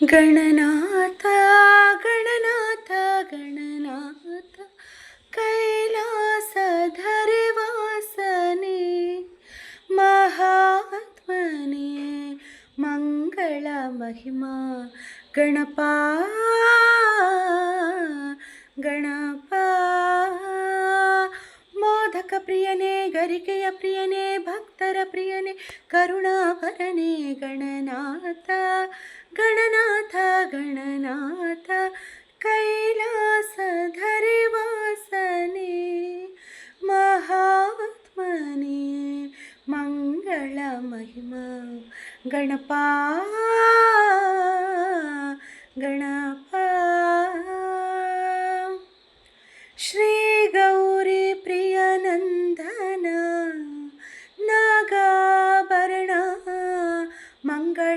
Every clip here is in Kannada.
गणनाथ गणनाथ गणनाथ कैलासधरे वासने महात्मने मङ्गलमहिमा गणपा ಗರಿಕೆಯ ಪ್ರಿಯನೇ ಭಕ್ತರ ಪ್ರಿಯನೇ ಕರುಣಾಭರನೇ ಗಣನಾಥ ಗಣನಾಥ ಗಣನಾಥ ಕೈಲಾಸಧರೆ ವಾಸನೆ ಮಹಾತ್ಮನೇ ಮಂಗಳ ಮಹಿಮಾ ಗಣಪ ಗಣಪ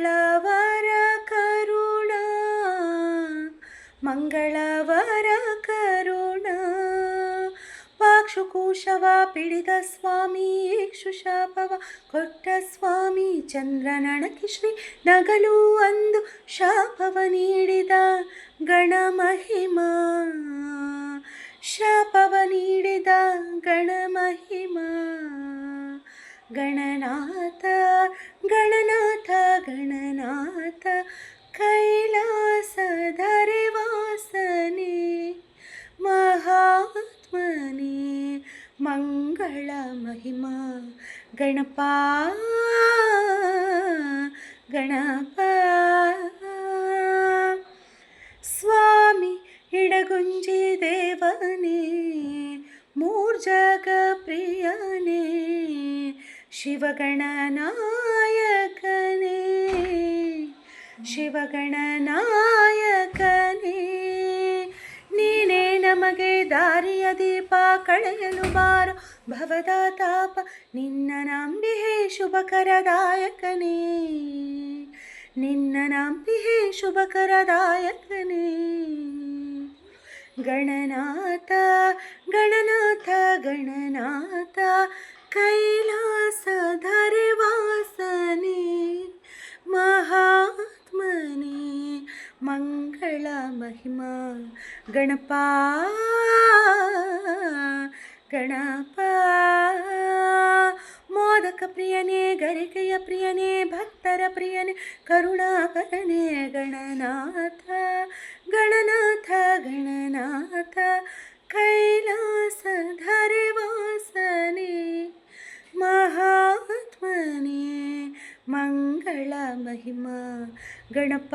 ಮಂಗಳವರ ಕರುಣ ಮಂಗಳವರ ಕರುಣ. ಪಾಕ್ಷುಕೂಶವ ಪಿಡಿದ ಸ್ವಾಮಿ ಶಾಪವ ಕೊಟ್ಟ ಸ್ವಾಮಿ ಚಂದ್ರನಣಕಿ ಶ್ರೀ ನಗಲು ಅಂದು ಶಾಪವ ನೀಡಿದ ಗಣಮಹಿಮಾ ಶಾಪವ ನೀಡಿದ ಗಣಮಹಿಮಾ ಗಣನಾಥ ಗಣನಾಥ. ಮಂಗಳ ಮಹಿಮಾ ಗಣಪ ಗಣಪ. ಸ್ವಾಮಿ ಇಡಗುಂಜಿ ದೇವನೇ ಮೂರ್ಜಗ ಪ್ರಿಯನೇ ಶಿವಗಣನಾಯಕನೇ. ಶಿವಗಣನಾಯಕನೇ ನಮಗೆ ದಾರಿಯ ದೀಪ ಕಳೆಯಲು ಬಾರ. ಭವದ ತಾಪ ನಿನ್ನ ನಂಬಿಹೆ ಶುಭಕರದಾಯಕನೇ. ನಿನ್ನ ನಂಬಿಹೆ ಶುಭಕರದಾಯಕನೇ. ಗಣನಾಥ ಗಣನಾಥ ಗಣನಾಥ. ಮಹಿಮಾ ಗಣಪ ಗಣಪ ಮೋದಕ ಪ್ರಿಯನೇ ಗರಿಕೆಯ ಪ್ರಿಯನೇ ಭಕ್ತರ ಪ್ರಿಯನೇ ಕರುಣಾಕರನೇ ಗಣನಾಥ ಗಣನಾಥ ಗಣನಾಥ ಕೈಲಾಸಧರೆ ವಾಸನೆ ಮಹಾತ್ಮನೆ ಮಂಗಳ ಮಹಿಮಾ ಗಣಪ ಗಣಪ